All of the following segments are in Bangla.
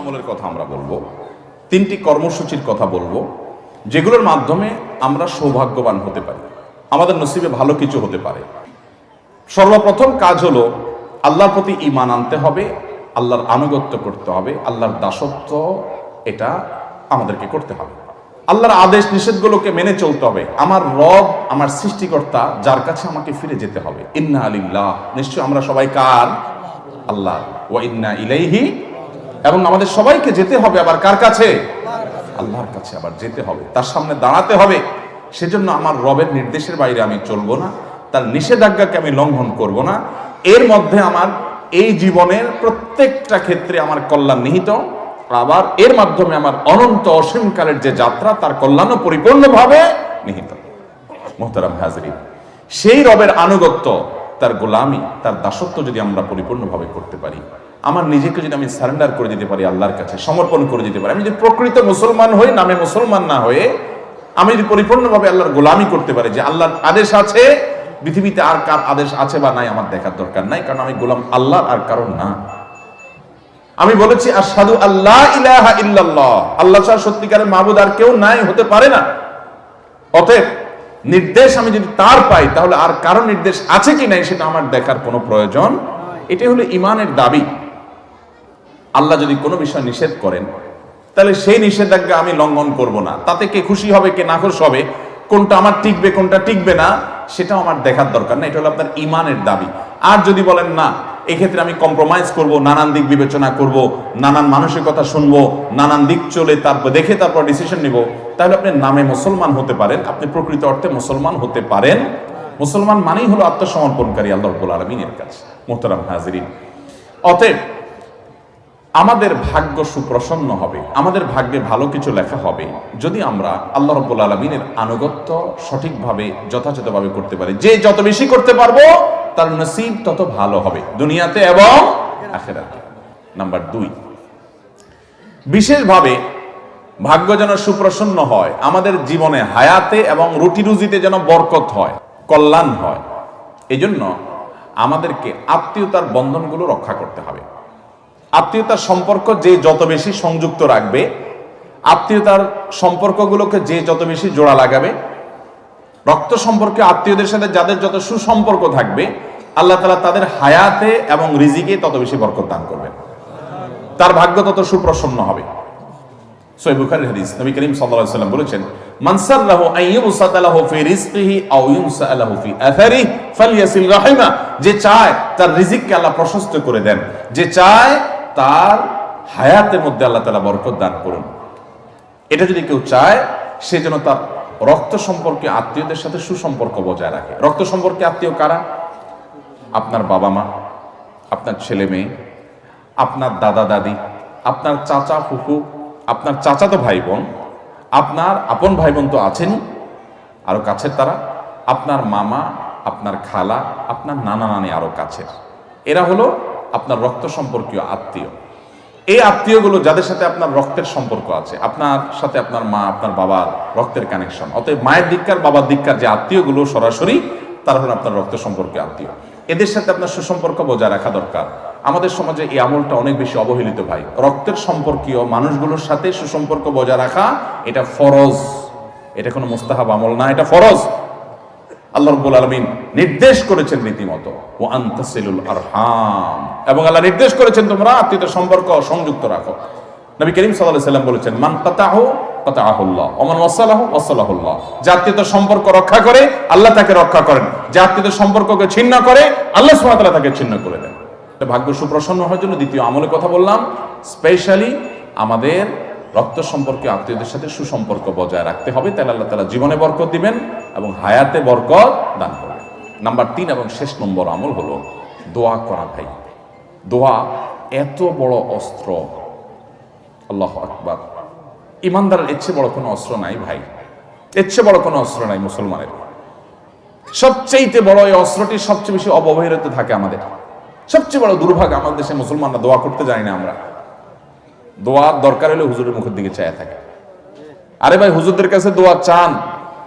আমলের কথা আমরা বলব, তিনটি কর্মসূচির কথা বলব, যেগুলোর মাধ্যমে আমরা সৌভাগ্যবান হতে পারি, আমাদের নসিবে ভালো কিছু হতে পারে। সর্বপ্রথম কাজ হলো, আল্লাহর প্রতি ইমান আনতে হবে, আল্লাহর আনুগত্য করতে হবে, আল্লাহর দাসত্ব এটা আমাদেরকে করতে হবে। আল্লাহর আদেশ নিষেধগুলোকে মেনে চলতে হবে, আমার রব, আমার সৃষ্টিকর্তা যার কাছে আমাকে ফিরে যেতে হবে। ইন্না আলিল্লাহ নিশ্চয় আমরা সবাই কার? আল্লাহ ওয়া ইন্না ইলাইহি এবং আমাদের সবাইকে যেতে হবে আবার কার কাছে? আল্লাহর কাছে আবার যেতে হবে। তার সামনে দাঁড়াতে হবে। সেজন্য আমার রবের নির্দেশের বাইরে আমি চলবো না। তার নিষেধাজ্ঞাকে আমি লঙ্ঘন করব না। এর মধ্যে আমার এই জীবনের প্রত্যেকটা ক্ষেত্রে আমার কল্যাণ নিহিত। আবার এর মাধ্যমে আমার অনন্ত অসীমকালের যে যাত্রা, তার কল্যাণও পরিপূর্ণভাবে নিহিত। মোহতারাম হাজরিন, সেই রবের আনুগত্য, তার গোলামি, তার দাসত্ব যদি আমরা পরিপূর্ণভাবে করতে পারি আমার নিজেকে যদি আমি সারেন্ডার করে দিতে পারি আল্লাহর কাছে, সমর্পণ করে দিতে পারি, আমি যদি প্রকৃত মুসলমান হই, নামে মুসলমান না হয়ে, আমি যদি পরিপূর্ণভাবে আল্লাহর গোলামি করতে পারি যে আল্লাহর আদেশ আছে, পৃথিবীতে আর কার আদেশ আছে বা নাই আমার দেখার দরকার নাই, কারণ আমি গোলাম আল্লাহর আর কারণ না। আমি বলেছি আর সাধু আল্লাহ ইলাহা ইল্লাল্লাহ। আল্লাহ ছাড়া সত্যিকারের মাহবুদ আর কেউ নাই, হতে পারে না। অতএব নির্দেশ আমি যদি তার পাই, তাহলে আর কারও নির্দেশ আছে কি নাই, সেটা আমার দেখার কোনো প্রয়োজন এটাই হলো ইমানের দাবি। আল্লাহ যদি কোনো বিষয় নিষেধ করেন, তাহলে সেই নিষেধাজ্ঞা আমি লঙ্ঘন করব না। তাতে কে খুশি হবে, কে নাখোশ হবে, কোনটা আমার টিকবে, কোনটা টিকবে না, সেটাও আমার দেখার দরকার না। এটা হলো আপনার ইমানের দাবি। আর যদি বলেন, না, এক্ষেত্রে আমি কম্প্রোমাইজ করব, নানান দিক বিবেচনা করব, নানান মানুষের কথা শুনব, নানান দিক চলে তারপর দেখে তারপর ডিসিশন নিব, তাহলে আপনি নামে মুসলমান হতে পারেন। আপনি প্রকৃত অর্থে মুসলমান হতে পারেন। মুসলমান মানেই হলো আত্মসমর্পণকারী আল্লাহ রব্বুল আলমিনের কাছে মোহতারাম হাজরিন। অতএব আমাদের ভাগ্য সুপ্রসন্ন হবে, আমাদের ভাগ্যে ভালো কিছু লেখা হবে, যদি আমরা আল্লাহ রব্বুল আলমিনের আনুগত্য সঠিকভাবে, যথাযথভাবে করতে পারি। যে যত বেশি করতে পারব, তার নসিব তত ভালো হবে, দুনিয়াতে এবং নাম্বার দুই, বিশেষভাবে ভাগ্য যেন সুপ্রসন্ন হয়, আমাদের জীবনে হায়াতে এবং রুটি রুজিতে যেন বরকত হয়, কল্যাণ হয়, এজন্য আমাদেরকে আত্মীয়তার বন্ধনগুলো রক্ষা করতে হবে। আত্মীয়তার সম্পর্ক যে যত বেশি সংযুক্ত রাখবে, আত্মীয়তার সম্পর্কগুলোকে যে যত বেশি জোড়া লাগাবে, রক্ত সম্পর্কে আত্মীয়দের সাথে যাদের যত সুসম্পর্ক থাকবে, আল্লাহ তালা তাদের হায়াতে এবং রিজিকে তত বেশি বরকত দান করবেন। তার ভাগ্য তত সুপ্রসন্ন হবে। করিম সাল্লাম বলেছেন যে চায় তার রিজিককে আল্লাহ প্রশস্ত করে দেন। যে চায় তার হায়াতের মধ্যে আল্লাহ তাআলা বরকত দান করুন। এটা যদি কেউ চায়, সে যেন তার রক্ত সম্পর্কে আত্মীয়দের সাথে সুসম্পর্ক বজায় রাখে। রক্ত সম্পর্কে আত্মীয় কারা? আপনার বাবা মা, আপনার ছেলে মেয়ে, আপনার দাদা দাদি, আপনার চাচা ফুফু, আপনার চাচাতো ভাই বোন আপনার আপন ভাই বোন তো আছেনই। আরও কাছের তারা, আপনার মামা, আপনার খালা, আপনার নানা নানি আরও কাছের। এরা হলো আপনার রক্ত সম্পর্কীয় আত্মীয়। এই আত্মীয়গুলো যাদের সাথে আপনার রক্তের সম্পর্ক আছে, আপনার সাথে আপনার মা, আপনার বাবার রক্তের কানেকশন অতএব মায়ের দিককার, বাবার দিককার যে আত্মীয়গুলো সরাসরি, তারা হলো আপনার রক্ত সম্পর্কে আত্মীয়। এদের সাথে আপনার সুসম্পর্ক বজায় রাখা দরকার। আমাদের সমাজে এই আমলটা অনেক বেশি অবহেলিত ভাই। রক্তের সম্পর্কীয় মানুষগুলোর সাথে সুসম্পর্ক বজায় রাখা, এটা ফরজ। এটা কোনো মুস্তাহাব আমল না, এটা ফরজ। আল্লাহ রব্বুল আলমিন নির্দেশ করেছেন রীতিমতো ও আন্তাসিলুল আরহাম। এবং আল্লাহ নির্দেশ করেছেন তোমরা আত্মীয়তার সম্পর্ক সংযুক্ত রাখো। নবী করিম সাল্লাহ সাল্লাম বলেছেন, মান কাতাহু কাতাহুল্লাহ অমান ওয়াসালাহু ওয়াসালাহুল্লাহ জাতীয়তার সম্পর্ক রক্ষা করে, আল্লাহ তাকে রক্ষা করেন। জাতীয়তার সম্পর্ককে ছিন্ন করে, আল্লাহ সুবহানাহু তাকে ছিন্ন করে দেন। ভাগ্য সুপ্রসন্ন হওয়ার জন্য দ্বিতীয় আমলের কথা বললাম। স্পেশালি আমাদের রক্ত সম্পর্কে আত্মীয়দের সাথে সুসম্পর্ক বজায় রাখতে হবে। তাহলে আল্লাহ তালা জীবনে বরকত দিবেন এবং হায়াতে বরকত দান করবেন। নাম্বার তিন এবং শেষ নম্বর আমল হলো দোয়া করা ভাই। দোয়া এত বড় অস্ত্র। আল্লাহ আকবার। ইমানদারের এর চেয়ে বড় কোনো অস্ত্র নাই ভাই। এর চেয়ে বড় কোনো অস্ত্র নাই মুসলমানের। সবচেয়েতে বড় এই অস্ত্রটি সবচেয়ে বেশি অবহেলিত থাকে আমাদের। সবচেয়ে বড় দুর্ভাগ আমাদের দেশে মুসলমানরা দোয়া করতে জানি না আমরা। দোয়ার দরকার হলে হুজুরের মুখের দিকে চায় থাকে। আরে ভাই, হুজুরদের কাছে দোয়া চান,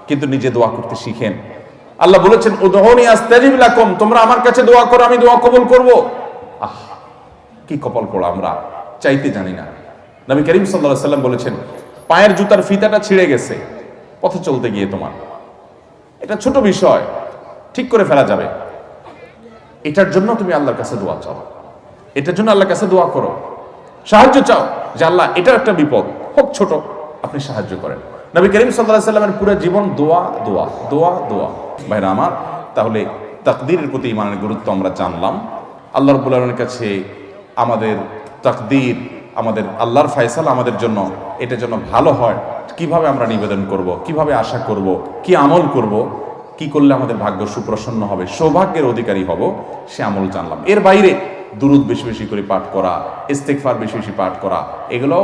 কিন্তু নিজে দোয়া করতে শিখেন। আল্লাহ বলেছেন, উদহনি আস্তাজিব লাকুম, তোমরা আমার কাছে দোয়া করো, আমি দোয়া কবুল করব। আহ, কি কপাল পড়া আমরা, চাইতে জানি না। নবী করিম সাল্লাহ সাল্লাম বলেছেন, পায়ের জুতার ফিতাটা ছিঁড়ে গেছে, পথে চলতে গিয়ে তোমার। এটা ছোট বিষয়, ঠিক করে ফেলা যাবে। এটার জন্য তুমি আল্লাহর কাছে দোয়া চাও। এটার জন্য আল্লাহর কাছে দোয়া করো। সাহায্য চাও যে আল্লাহ এটার একটা বিপদ। হোক ছোট, আপনি সাহায্য করেন। নবী করিম সাল্লাহ সাল্লামের পুরো জীবন দোয়া দোয়া দোয়া দোয়া। ভাইরা আমার, তাহলে তাকদিরের প্রতি ইমানের গুরুত্ব আমরা জানলাম। আল্লাহ রব্বুল আলমের কাছে আমাদের তাকদির, আমাদের আল্লাহর ফায়সালা আমাদের জন্য, এটা জন্য ভালো হয়। কীভাবে আমরা নিবেদন করব? কীভাবে আশা করব? কি আমল করব? কি করলে আমাদের ভাগ্য সুপ্রসন্ন হবে? সৌভাগ্যের অধিকারী হব, সে আমল জানলাম। এর বাইরে দুরুদ বেশি বেশি করে পাঠ করা ইস্তেকফার বেশি বেশি পাঠ করা এগুলো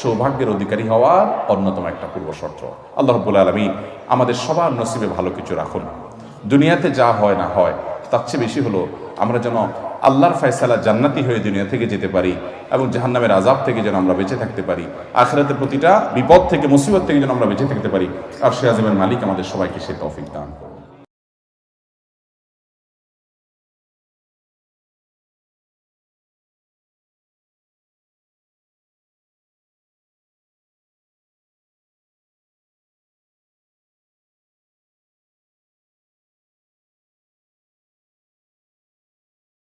সৌভাগ্যের অধিকারী হওয়ার অন্যতম একটা পূর্ব শর্ত আল্লাহ রব্বুল আলমী আমাদের সবার নসিবে ভালো কিছু রাখুন। দুনিয়াতে যা হয় না হয়, তার চেয়ে বেশি হলো আমরা যেন আল্লাহর ফয়সালা জান্নাতি হয়ে দুনিয়া থেকে যেতে পারি এবং জাহান্নামের আজাব থেকে যেন আমরা বেঁচে থাকতে পারি। আখেরাতের প্রতিটা বিপদ থেকে, মুসিবত থেকে যেন আমরা বেঁচে থাকতে পারি। আর সে মালিক আমাদের সবাইকে সে তৌফিক দান করুন।